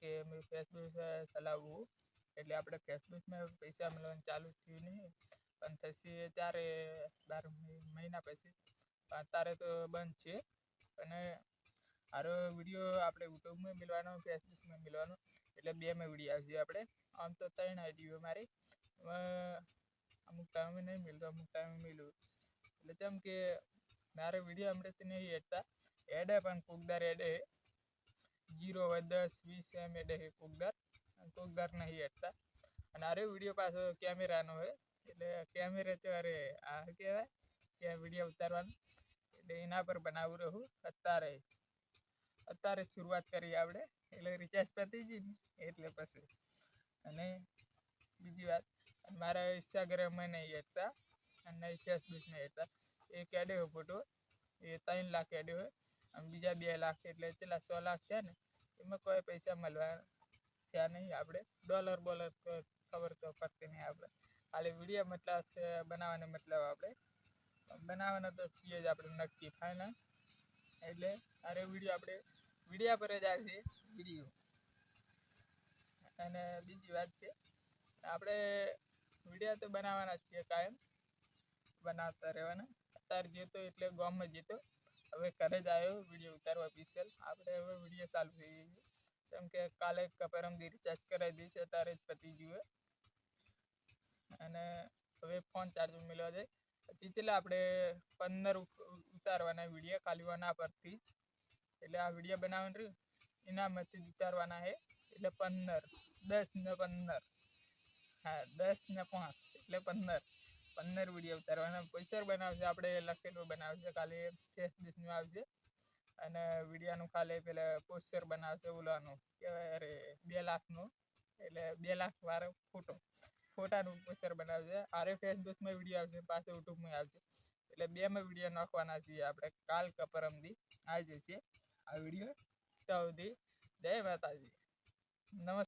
કે મેં ફેસબુક ચલાવવું એટલે આપણે ફેસબુકમાં પૈસા મળવાનું ચાલુ થયું નહીં. પણ થશે ત્યારે બાર મહિના પછી. અત્યારે તો બંધ છે. અને આરો વીડિયો આપણે યુટ્યુબમાં મિલવાનો ફેસબુકમાં મિલવાનો એટલે બેમાં વીડિયો આવશે આપણે. આમ તો ત્રણ આઈડીઓ મારી. અમુક ટાઈમે નહીં મિલતો અમુક ટાઈમે મિલું એટલે જેમ કે મારે વીડિયો હમણાંથી નહીં હેડતા. એડે પણ કોકદાર એડે જીરો હોય દસ, વીસ એમ એટલે કોકદાર. કોકદાર નહીં હેડતા અને અરે વીડિયો પાછો કેમેરાનો હોય એટલે કેમેરા તો અરે આ કહેવાય? કે વીડિયો ઉતારવાનું. એટલે એના પર બનાવું રહું. અત્યારે અત્યારે શરૂઆત કરી આપણે. એટલે રિચાર્જ પતી જ એટલે પછી. અને બીજી વાત. મારા ઇન્સ્ટાગ્રામમાં નહીં હેડતા અને ફેસબુકમાં હેડતા એ કેડે હોય ફોટો. એ ત્રણ લાખ કેડ્યો હોય. અને બીજા બે લાખ એટલે પેલા સો લાખ થયા ને, એમાં કોઈ પૈસા મળવા થયા નહીં. આપણે ડોલર બોલર તો ખબર તો પડતી નહીં આપણે. ખાલી વીડિયો મતલબ છે, બનાવવાનો મતલબ આપણે. બનાવવાનો તો છીએ જ આપણે નક્કી ફાઇનલ એટલે અરે વીડિયો આપણે, વિડીયા પર જ આવશે વીડિયો. અને બીજી વાત છે, આપણે વિડીયા તો બનાવવાના છીએ કાયમ. બનાવતા રહેવાના. અત્યારે જતો એટલે ગામમાં જતો. હવે ઘરે જ આવ્યો વીડિયો ઉતારવા સ્પેશિયલ આપણે હવે વીડિયો ચાલુ થઈ ગઈ કેમ કે કાલે પરમદી રિચાર્જ કરાવી દઈશ અત્યારે જ પતી ગયું અને હવે ફોન ચાર્જર મેળવા જાય. પછી છેલ્લે આપણે પંદર ઉતારવાના વીડિયો ખાલી આના પરથી જ. એટલે આ વીડિયો બનાવવાનું રહ્યું. એનામાંથી જ ઉતારવાના છે. એટલે પંદર, દસ ને પંદર. હા, દસ ને પાંચ, એટલે પંદર. પંદર વીડિયો ઉતારવાના. પિક્ચર બનાવશે, આપણે લખેલું બનાવશે, ખાલી ફેસ ડિશનું આવશે. અને વિડીયાનું ખાલી પેલા પોસ્ચર બનાવશે, ઓલાનું કહેવાય અરે, બે લાખનું. એટલે બે લાખ વાળો ફોટો. ફોટાનું પોસ્ટર બનાવશે. આરે ફેસબુકમાં વીડિયો આવશે, પાછો યુટ્યુબમાં આવશે. એટલે બેમાં વીડિયો નાખવાના છીએ આપણે, કાલ કપરમથી આવી જશે આ વીડિયો તો સુધી, જય માતાજી. નમસ્તે